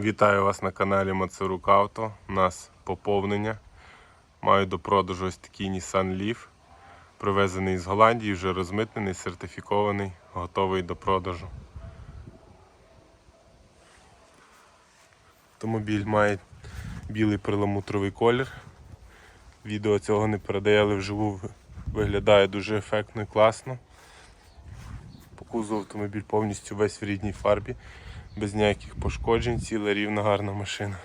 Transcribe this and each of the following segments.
Вітаю вас на каналі Мацерук Авто. У нас поповнення. Маю до продажу ось такий Nissan Leaf. Привезений з Голландії, вже розмитнений, сертифікований, готовий до продажу. Автомобіль має білий перламутровий колір. Відео цього не передає, але вживу виглядає дуже ефектно і класно. По кузову автомобіль повністю весь в рідній фарбі, без ніяких пошкоджень, ціла рівна гарна машина.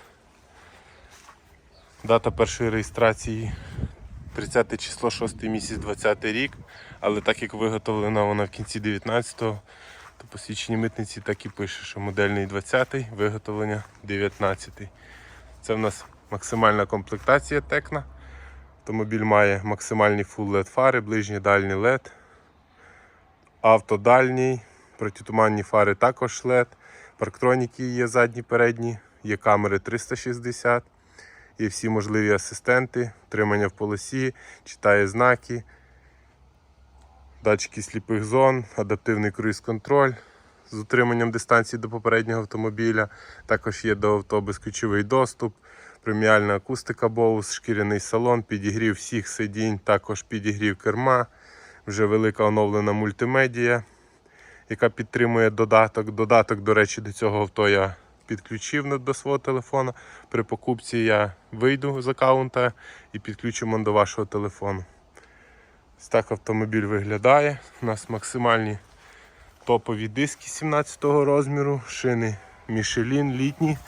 Дата першої реєстрації 30 число 6 місяць 20 рік, але так як виготовлена вона в кінці 19-го, то посвідчені митниці так і пише, що модельний 20-й, виготовлення 19-й. Це в нас максимальна комплектація Текна. Автомобіль має максимальні full LED фари, ближній дальній LED, автодальній, протитуманні фари також LED, парктроніки є задні, передні, є камери 360, є всі можливі асистенти, тримання в полосі, читає знаки, датчики сліпих зон, адаптивний круїз-контроль з утриманням дистанції до попереднього автомобіля. Також є до авто безключовий доступ, преміальна акустика Bose, шкіряний салон, підігрів всіх сидінь, також підігрів керма, вже велика оновлена мультимедія, яка підтримує додаток. Додаток, до речі, до цього авто я підключив до свого телефону. При покупці я вийду з аккаунта і підключимо до вашого телефону. Ось так автомобіль виглядає. У нас максимальні топові диски 17 го розміру, шини Michelin літні,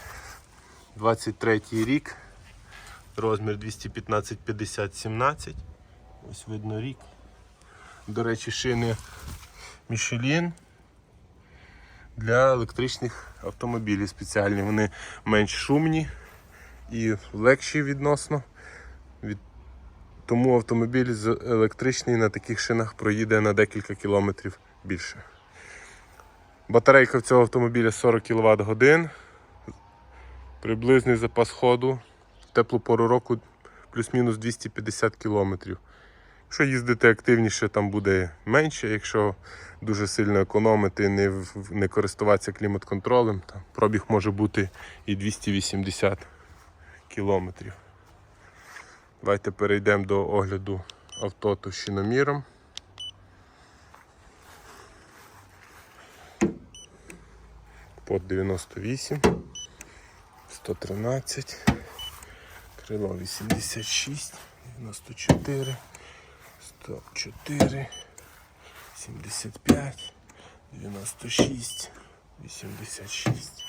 23 рік, розмір 215 50 17 Ось видно рік. До речі, шини Michelin для електричних автомобілів спеціальні. Вони менш шумні і легші відносно. Від... Тому автомобіль з електричний на таких шинах проїде на декілька кілометрів більше. Батарейка в цього автомобіля 40 кВт годин. Приблизний запас ходу в теплу пору року плюс-мінус 250 км. Якщо їздити активніше, там буде менше. Якщо дуже сильно економити, не, не користуватися клімат-контролем, там пробіг може бути і 280 км. Давайте перейдемо до огляду авто товщиноміром. Под 98, 113, крило 86, 94, 104, 75, 96, 86,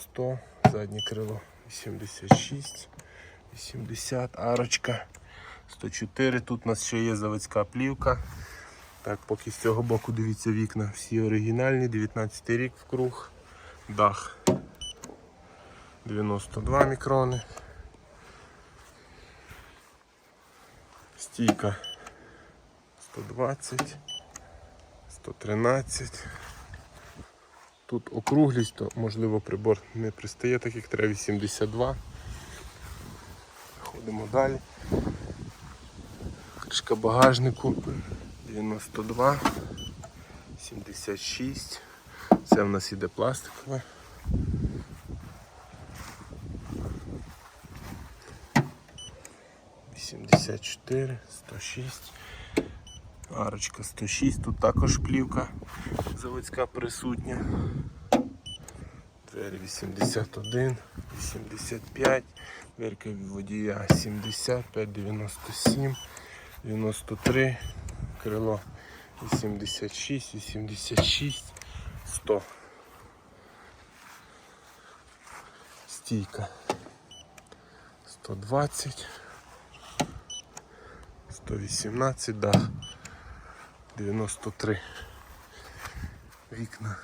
100, заднє крило 86, 80, арочка 104. Тут у нас ще є заводська плівка. Так, поки з цього боку дивіться вікна, всі оригінальні, 19 рік в круг, дах 92 мікрони. Стійка 120, 113. Тут округлість, то можливо прибор не пристає, так як треба 82. Ходимо далі. Кришка багажнику 92, 76. Це в нас іде пластикове. Вісімдесят чотири, сто шість. Арочка 106, тут також плівка заводська присутня. Двері 81, 85, дверка від водія 75, 97, 93, крило 86, 86, 100. Стійка 120, 118, дах 93. Вікна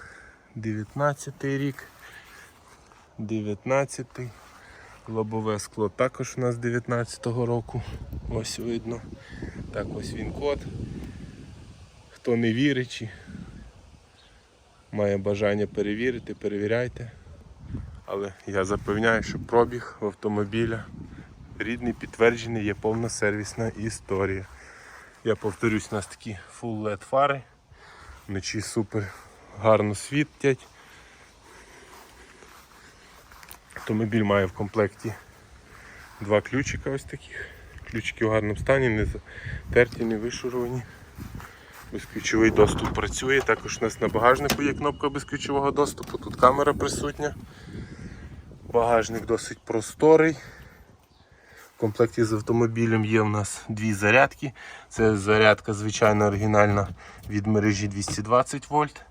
19 рік. 19. Лобове скло також у нас 19-го року. Ось видно. Так ось він код. Хто не вірить, чи має бажання перевірити, перевіряйте. Але я запевняю, що пробіг в автомобіля рідний, підтверджений, є повна сервісна історія. Я повторюсь, у нас такі full LED фари. Вночі супер гарно світять. Автомобіль має в комплекті два ключика ось таких. Ключики в гарному стані, не затерті, не вишуровані. Безключовий доступ працює. Також у нас на багажнику є кнопка безключового доступу, тут камера присутня. Багажник досить просторий. В комплекті з автомобілем є у нас дві зарядки. Це зарядка звичайна оригінальна від мережі 220 вольт.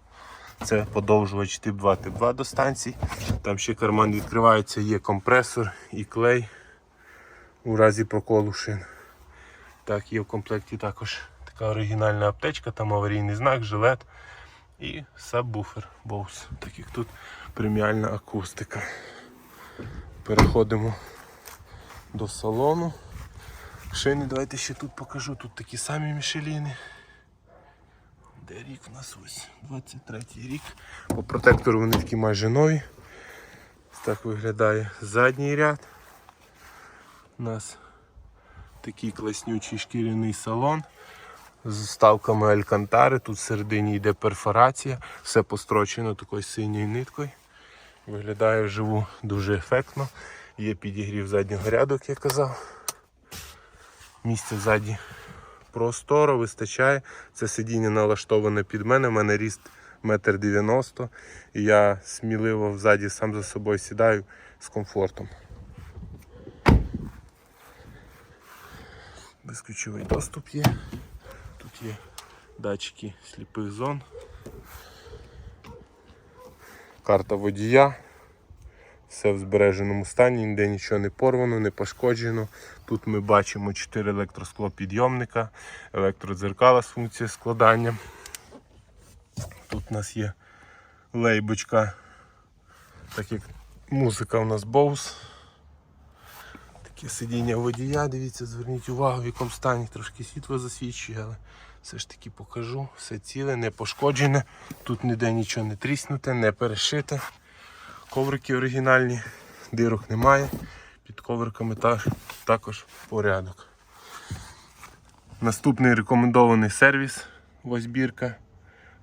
Це подовжувач тип 2 тип 2 до станції. Там ще карман відкривається, є компресор і клей у разі проколу шин. Так, є в комплекті також така оригінальна аптечка, там аварійний знак, жилет і сабвуфер Bose. Так як тут преміальна акустика. Переходимо до салону. Шини, давайте ще тут покажу. Тут такі самі мішеліни. Де рік у нас ось? 23 й рік. По протектору вони такі майже нові. Так виглядає задній ряд. У нас такий класнючий шкіряний салон з вставками алькантари. Тут всередині йде перфорація, все построчено такою синьою ниткою. Виглядає вживу дуже ефектно. Є підігрів заднього як я казав. Місце ззаді просторо, вистачає. Це сидіння налаштоване під мене. У мене ріст 1,90 м. І я сміливо взаді сам за собою сідаю з комфортом. Безключовий доступ є. Тут є датчики сліпих зон. Карта водія. Все в збереженому стані, ніде нічого не порвано, не пошкоджено. Тут ми бачимо 4 електросклопідйомника, електродзеркала з функцією складання. Тут у нас є лейбочка, так як музика у нас Bose. Таке сидіння водія, дивіться, зверніть увагу, в якому стані трошки світло засвічує, але все ж таки покажу. Все ціле, не пошкоджене. Тут ніде нічого не тріснуте, не перешите. Коврики оригінальні, дирок немає. Під ковриками та- також порядок. Наступний рекомендований сервіс возбірка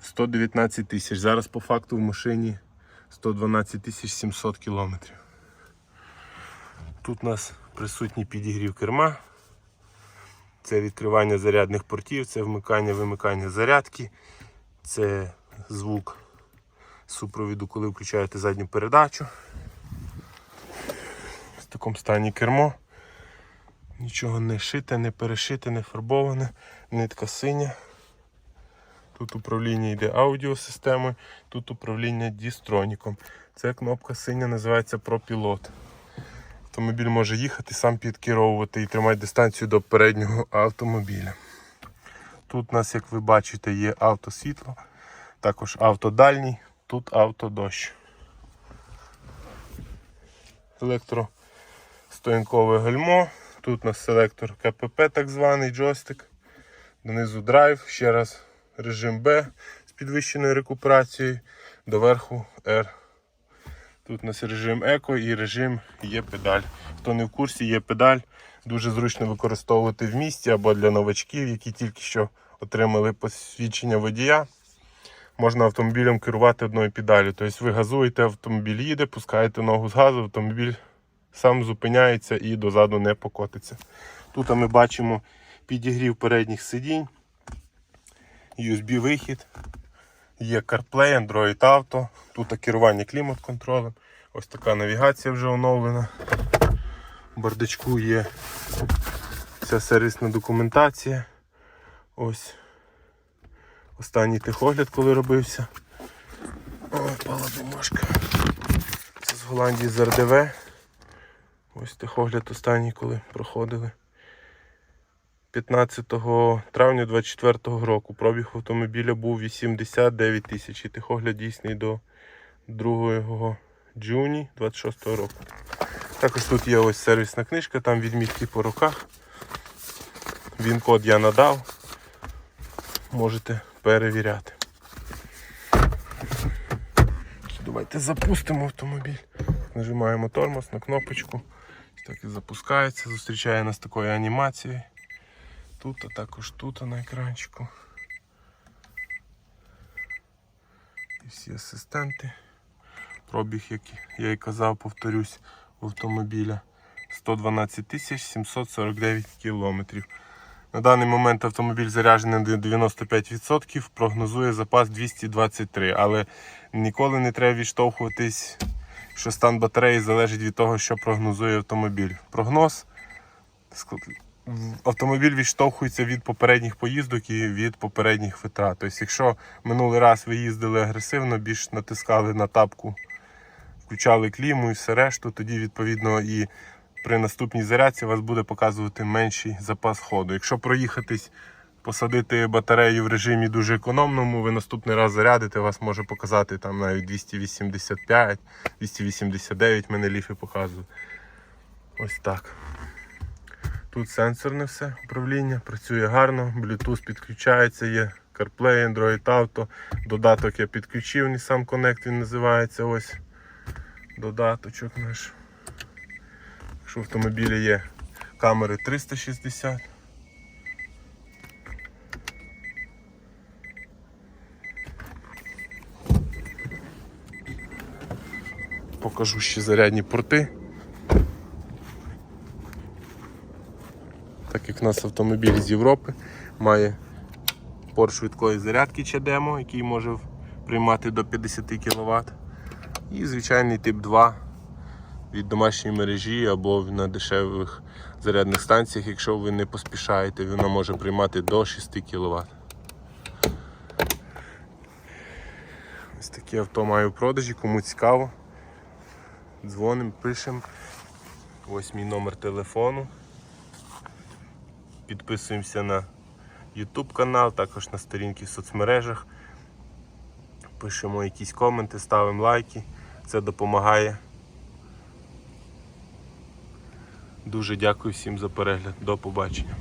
119 тисяч. Зараз по факту в машині 112 тисяч 700 кілометрів. Тут у нас присутній підігрів керма. Це відкривання зарядних портів, це вмикання, вимикання зарядки, це звук супровіду, коли включаєте задню передачу. В такому стані кермо. Нічого не шите, не перешите, не фарбоване, нитка синя. Тут управління йде аудіосистемою, тут управління дістроніком. Ця кнопка синя називається ProPilot. Автомобіль може їхати, сам підкеровувати і тримати дистанцію до переднього автомобіля. Тут у нас, як ви бачите, є автосвітло, також автодальній, тут автодощ. Електростоянкове гальмо, тут у нас селектор КПП, так званий джойстик. Донизу драйв, ще раз режим Б з підвищеною рекуперацією, доверху R. Тут у нас режим еко і режим є педаль. Хто не в курсі, є педаль. Дуже зручно використовувати в місті або для новачків, які тільки що отримали посвідчення водія. Можна автомобілем керувати одною педалю. Тобто ви газуєте, автомобіль їде, пускаєте ногу з газу, автомобіль сам зупиняється і дозаду не покотиться. Тут ми бачимо підігрів передніх сидінь, USB-вихід. Є CarPlay, Android Auto, тут керування клімат-контролем. Ось така навігація вже оновлена. В бардачку є вся сервісна документація. Ось останній техогляд, коли робився. Ой, пала бумажка. Це з Голландії з РДВ. Ось техогляд останній, коли проходили. 15 травня 24 року пробіг автомобіля був 89 тисяч. І техогляд дійсний до 2 джуні 26 року. Також тут є ось сервісна книжка, там відмітки по руках. Він код я надав. Можете перевіряти. Давайте запустимо автомобіль. Нажимаємо тормоз на кнопочку. Так і запускається. Зустрічає нас такою анімацією. Тут, а також тут на екранчику. І всі асистенти. Пробіг, як я і казав, повторюсь, у автомобіля 112 749 кілометрів. На даний момент автомобіль заряджений на 95%, прогнозує запас 223, але ніколи не треба відштовхуватись, що стан батареї залежить від того, що прогнозує автомобіль. Прогноз автомобіль відштовхується від попередніх поїздок і від попередніх витрат. Тобто, якщо минулий раз ви їздили агресивно, більш натискали на тапку, включали кліму і все решту, тоді відповідно і при наступній зарядці у вас буде показувати менший запас ходу. Якщо проїхатись, посадити батарею в режимі дуже економному, ви наступний раз зарядите, вас може показати там навіть 285, 289 мене ліфи показують. Ось так. Тут сенсорне все управління, працює гарно, Bluetooth підключається, є CarPlay, Android Auto. Додаток я підключив, Nissan Connect він називається. Ось додаточок наш. Якщо в автомобілі є камери 360. Покажу ще зарядні порти. Так як в нас автомобіль з Європи має порт швидкої зарядки CHAdeMO, який може приймати до 50 кВт. І звичайний тип 2 від домашньої мережі або на дешевих зарядних станціях, якщо ви не поспішаєте, вона може приймати до 6 кВт. Ось таке авто маю в продажі, кому цікаво. Дзвонимо, пишемо. Ось мій номер телефону. Підписуємося на YouTube канал, також на сторінки в соцмережах. Пишемо якісь коменти, ставимо лайки. Це допомагає. Дуже дякую всім за перегляд. До побачення.